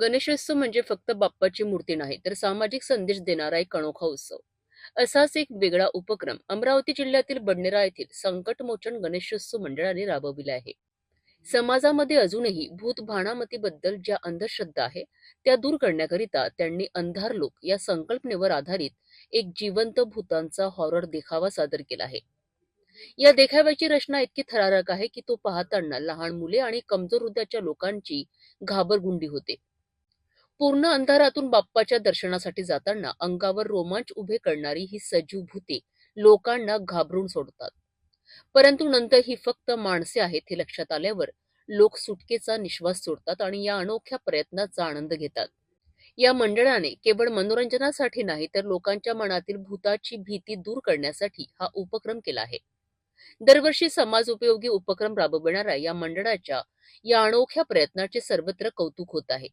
गणेशोत्सव म्हणजे फक्त बाप्पाची मूर्ती नाही तर सामाजिक संदेश देणारा एक अनोखा उत्सव. असाच एक वेगळा उपक्रम अमरावती जिल्ह्यातील बडनेरा येथील संकटमोचन गणेशोत्सव मंडळाने राबविला आहे. समाजामध्ये अजूनही भूत भाणामतीबद्दल ज्या अंधश्रद्धा आहे त्या दूर करण्याकरिता त्यांनी अंधार लोक या संकल्पनेवर आधारित एक जिवंत भूतांचा हॉरर देखावा सादर केला आहे. या देखाव्याची रचना इतकी थरारक आहे की तो पाहताना लहान मुले आणि कमजोर हृदयाच्या लोकांची घाबरगुंडी होते. पूर्ण अंधारातून बाप्पाच्या दर्शनासाठी जाताना अंगावर रोमांच उभे करणारी ही सजीव भूते लोकांना घाबरून सोडतात. परंतु नंतर ही फक्त माणसे आहेत हे लक्षात आल्यावर लोक सुटकेचा निश्वास सोडतात आणि या अनोख्या प्रयत्नाचा आनंद घेतात. या मंडळाने केवळ मनोरंजनासाठी नाही तर लोकांच्या मनातील भूताची भीती दूर करण्यासाठी हा उपक्रम केला आहे. दरवर्षी समाज उपयोगी उपक्रम राबविणाऱ्या या मंडळाच्या या अनोख्या प्रयत्नाचे सर्वत्र कौतुक होत आहे.